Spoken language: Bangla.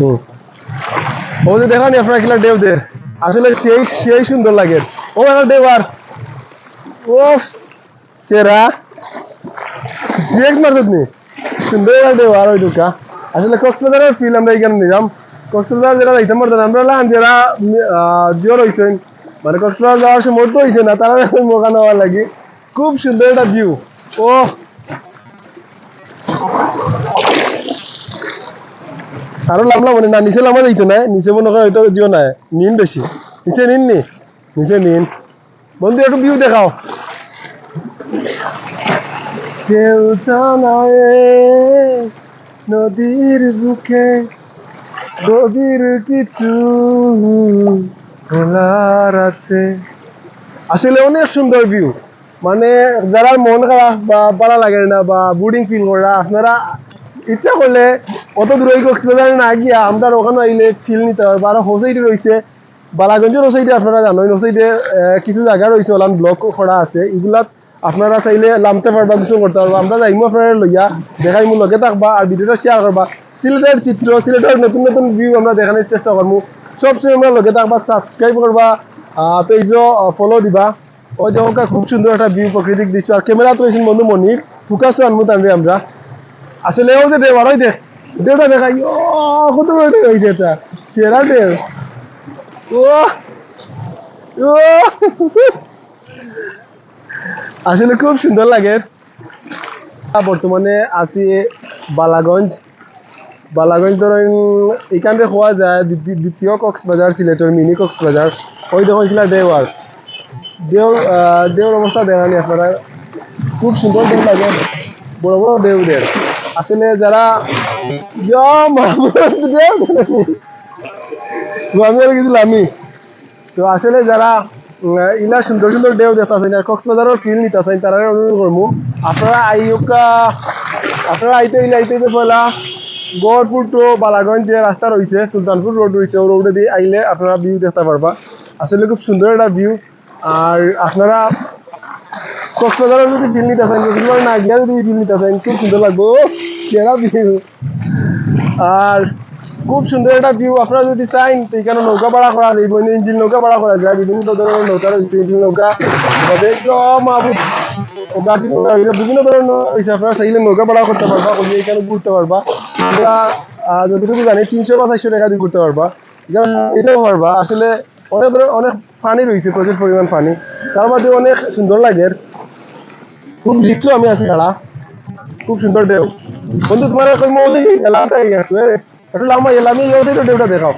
ও। যে দেখানি আপনারা কিলা দেবদের আসলে সেই সেই সুন্দর লাগে। ও একটা দেব আর। ও, সেরা। জিএক্স মারছত নি? সুন্দর একটা দেব আর ওই ঢুকা আসলে কক্সবাজারের ফিল আমরা এখানে নিলাম। কক্সবাজার যেটা যাইতে পারতেন আমরা লান যারা জিওর হয়েছেন মানে কক্সবাজার যাওয়ার সময় তো হয়েছে না, তারা এখন মোকা নেওয়ার লাগে। খুব সুন্দর একটা ভিউ ও আরও লামলা মানে না, নিচে লামা যাইতো না নিচে মনে হয় হয়তো জিও নাই। নিন বেশি। নিচে নিন নি। নিচে নিন। বন্ধু, একটু ভিউ দেখাও। কেউ জানায় নদীর বুকে গভীর কিছু খোলার আছে। আসলে অনেক সুন্দর ভিউ মানে যারা মন খারাপ বা ভালো লাগে না বা বোর্ডিং ফিল করা আপনারা ইচ্ছা করলে অত দূরে কক্সবাজার না, গিয়া আমরা ওখানে আইলে ফিল নিতে পারব আর হোসাইডে রয়েছে, বালাগঞ্জের হোসাইডে আপনারা জানেন হোসাইডে কিছু জায়গা রয়েছে, ওলান ব্লক করা আছে। এগুলাত আপনারা চাইলে নামতে পারবা, কিছু করতে পারবা। আমরা যাইমো আপনারা লইয়া, দেখাই মো, লগে থাকবা আর ভিডিওটা শেয়ার করবা। সিলেটের চিত্র, সিলেটের নতুন নতুন ভিউ আমরা দেখানোর চেষ্টা করব সবসময় আমরা লগে থাকবা সাবস্ক্রাইব করবা পেজও ফলো দিবা। ওই দেখো, খুব সুন্দর একটা ভিউ প্রাকৃতিক দৃশ্য। আর ক্যামেরা তো বন্ধু মনির। ফুকাসও আনব তানবে আমরা। আসলে ও যে দেব আরোই দেখ দেওটা দেখাই ও কত বড় দেব হয়েছে এটা, সেরা দেব ও ও আসলে খুব সুন্দর লাগে। বর্তমানে আছি বালাগঞ্জ। বালাগঞ্জ ধরেন, এখান থেকে হওয়া যায় দ্বিতীয়- কক্সবাজার সিলেটের মিনি কক্সবাজার ওই দেখো এগুলা দেওয়ার দেওর দেওর অবস্থা দেখানি আপনারা। খুব সুন্দর দেব লাগে, বড় বড় দেউদের আসলে যারা আমি আমি। তো আসলে যারা ইলা সুন্দর সুন্দর দেও দেখতেছেন আর কক্সবাজারের ফিল নিতেছেন তারা অনুরোধ করব, আপনারা আইকা আপনারা আইতে ইলে আইতে তো পয়লা। গড়পুর টু বালাগঞ্জ যে রাস্তা রয়েছে, সুলতানপুর রোড রয়েছে ও রোডে দিয়ে আইলে আপনারা ভিউ দেখতে পারবা। আসলে খুব সুন্দর একটা ভিউ আর আপনারা কক্সবাজারের যদি নিতে চান কক্সবাজার না গিয়া যদি নিতে চান, খুব সুন্দর লাগবে। সেরা ভিউ আর খুব সুন্দর একটা ভিউ আপনারা যদি চাইন, তো এখানে নৌকা ভাড়া করা যায় বন্য ইঞ্জিন নৌকা ভাড়া করা যায় বিভিন্ন ধরনের নৌকা রয়েছে ইঞ্জিন নৌকা একদম বিভিন্ন ধরনের আপনারা চাইলে নৌকা ভাড়া করতে পারবা ওই এখানে ঘুরতে পারবা। আমরা যতটুকু জানি, তিনশো বা চারশো টাকা দিয়ে ঘুরতে পারবা। এটাও পারবা। আসলে অনেক অনেক পানি রয়েছে, প্রচুর পরিমাণ পানি তার মধ্যে অনেক সুন্দর লাগে খুব লিখছো আমি আছি খাড়া খুব সুন্দর দেও বন্ধু তোমার কই মৌলি এলাম তাই একটু এ, একটু লাম্বা এলামি এই দেওটা দেখাও